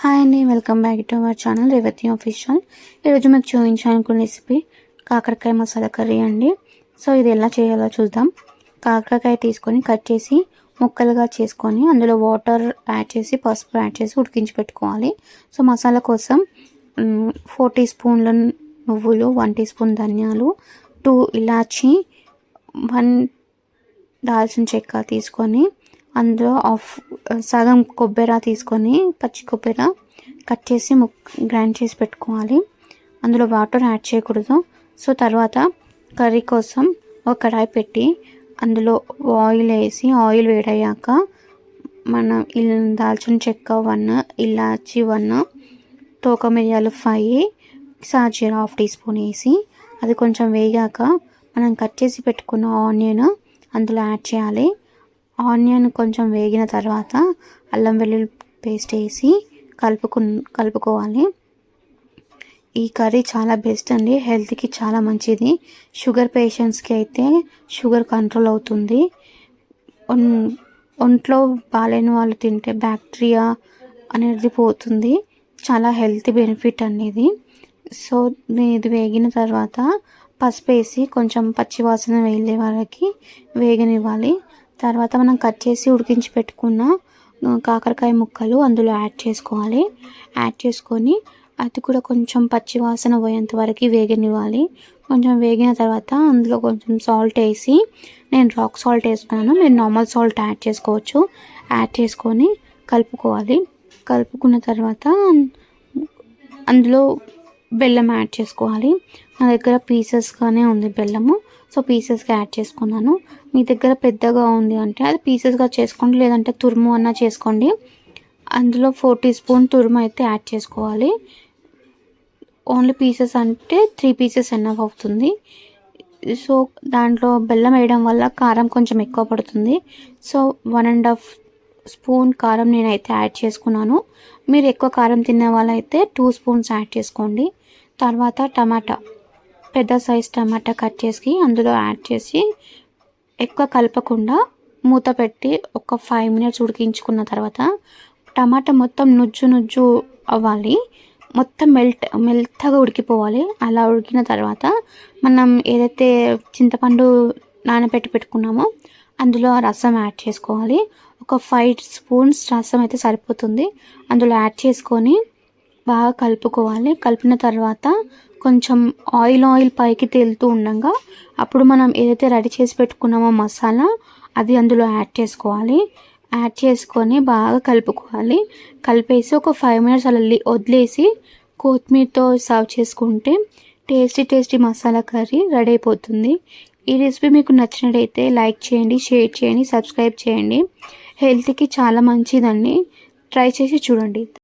Hi అండి welcome back to our channel Revathi official ఈరోజు మీకు చూపించాలనుకున్న రెసిపీ కాకరకాయ మసాలా కర్రీ అండి. సో ఇది ఎలా చేయాలో చూద్దాం. కాకరకాయ తీసుకొని కట్ చేసి ముక్కలుగా చేసుకొని అందులో వాటర్ యాడ్ చేసి పసుపు యాడ్ చేసి ఉడికించి పెట్టుకోవాలి. సో మసాలా కోసం ఫోర్ టీ స్పూన్ల నువ్వులు వన్ టీ స్పూన్ ధనియాలు టూ ఇలాచి వన్ దాల్చిన చెక్క తీసుకొని అందులో ఆఫ్ సగం కొబ్బరి తీసుకొని పచ్చి కొబ్బరి కట్ చేసి ముక్ గ్రైండ్ చేసి పెట్టుకోవాలి. అందులో వాటర్ యాడ్ చేయకూడదు. సో తర్వాత కర్రీ కోసం ఒక కడాయి పెట్టి అందులో ఆయిల్ వేసి ఆయిల్ వేడయ్యాక మన దాల్చిన చెక్క వన్ ఇలాచి వన్ తోక మిరియాలు ఫైవ్ సాజీర హాఫ్ టీ స్పూన్ వేసి అది కొంచెం వేగాక మనం కట్ చేసి పెట్టుకున్న ఆనియన్ అందులో యాడ్ చేయాలి. ఆనియన్ కొంచెం వేగిన తర్వాత అల్లం వెల్లుల్లి పేస్ట్ వేసి కలుపుకు కలుపుకోవాలి. ఈ కర్రీ చాలా బెస్ట్ అండి. హెల్త్కి చాలా మంచిది. షుగర్ పేషెంట్స్కి అయితే షుగర్ కంట్రోల్ అవుతుంది. ఒంట్లో బాగాలేని వాళ్ళు తింటే బ్యాక్టీరియా అనేది పోతుంది. చాలా హెల్తీ బెనిఫిట్ అనేది. సో ఇది వేగిన తర్వాత పసుపు వేసి కొంచెం పచ్చివాసన వెళ్ళే వరకు వేగనివ్వాలి. తర్వాత మనం కట్ చేసి ఉడికించి పెట్టుకున్న కాకరకాయ ముక్కలు అందులో యాడ్ చేసుకోవాలి. యాడ్ చేసుకొని అది కూడా కొంచెం పచ్చివాసన పోయేంత వరకు వేగనివ్వాలి. కొంచెం వేగిన తర్వాత అందులో కొంచెం సాల్ట్ వేసి నేను రాక్ సాల్ట్ వేసుకున్నాను. మీరు నార్మల్ సాల్ట్ యాడ్ చేసుకోవచ్చు. యాడ్ చేసుకొని కలుపుకోవాలి. కలుపుకున్న తర్వాత అందులో బెల్లం యాడ్ చేసుకోవాలి. నా దగ్గర పీసెస్గానే ఉంది బెల్లము. సో పీసెస్గా యాడ్ చేసుకున్నాను. మీ దగ్గర పెద్దగా ఉంది అంటే అది పీసెస్గా చేసుకోండి లేదంటే తురుము అన్న చేసుకోండి. అందులో ఫోర్ టీ స్పూన్ తురుము అయితే యాడ్ చేసుకోవాలి. ఓన్లీ పీసెస్ అంటే త్రీ పీసెస్ ఎన్నఫ్ అవుతుంది. సో దాంట్లో బెల్లం వేయడం వల్ల కారం కొంచెం ఎక్కువ పడుతుంది. So one and half spoon కారం నేనైతే యాడ్ చేసుకున్నాను. మీరు ఎక్కువ కారం తినే వాళ్ళైతే టూ స్పూన్స్ యాడ్ చేసుకోండి. తర్వాత టమాటా. పెద్ద సైజ్ టమాటా కట్ చేసి అందులో యాడ్ చేసి ఎక్కువ కలపకుండా మూత పెట్టి ఒక ఫైవ్ మినిట్స్ ఉడికించుకున్న తర్వాత టమాటా మొత్తం నుజ్జు నుజ్జు అవ్వాలి. మొత్తం మెల్ట్ మెల్తగా ఉడికిపోవాలి. అలా ఉడికిన తర్వాత మనం ఏదైతే చింతపండు నానబెట్టి పెట్టుకున్నామో అందులో రసం యాడ్ చేసుకోవాలి. ఒక ఫైవ్ స్పూన్స్ రసం అయితే సరిపోతుంది. అందులో యాడ్ చేసుకొని బాగా కలుపుకోవాలి. కలిపిన తర్వాత కొంచెం ఆయిల్ ఆయిల్ పైకి తేలుతూ ఉండగా అప్పుడు మనం ఏదైతే రెడీ చేసి పెట్టుకున్నామో మసాలా అది అందులో యాడ్ చేసుకోవాలి. యాడ్ చేసుకొని బాగా కలుపుకోవాలి. కలిపేసి ఒక ఫైవ్ మినిట్స్ అలా వదిలేసి కొత్తిమీరతో సర్వ్ చేసుకుంటే tasty tasty masala curry ready అయిపోతుంది. ఈ రెసిపీ మీకు నచ్చినట్టయితే లైక్ చేయండి షేర్ చేయండి సబ్స్క్రైబ్ చేయండి. హెల్త్కి చాలా మంచిదండి. ట్రై చేసి చూడండి.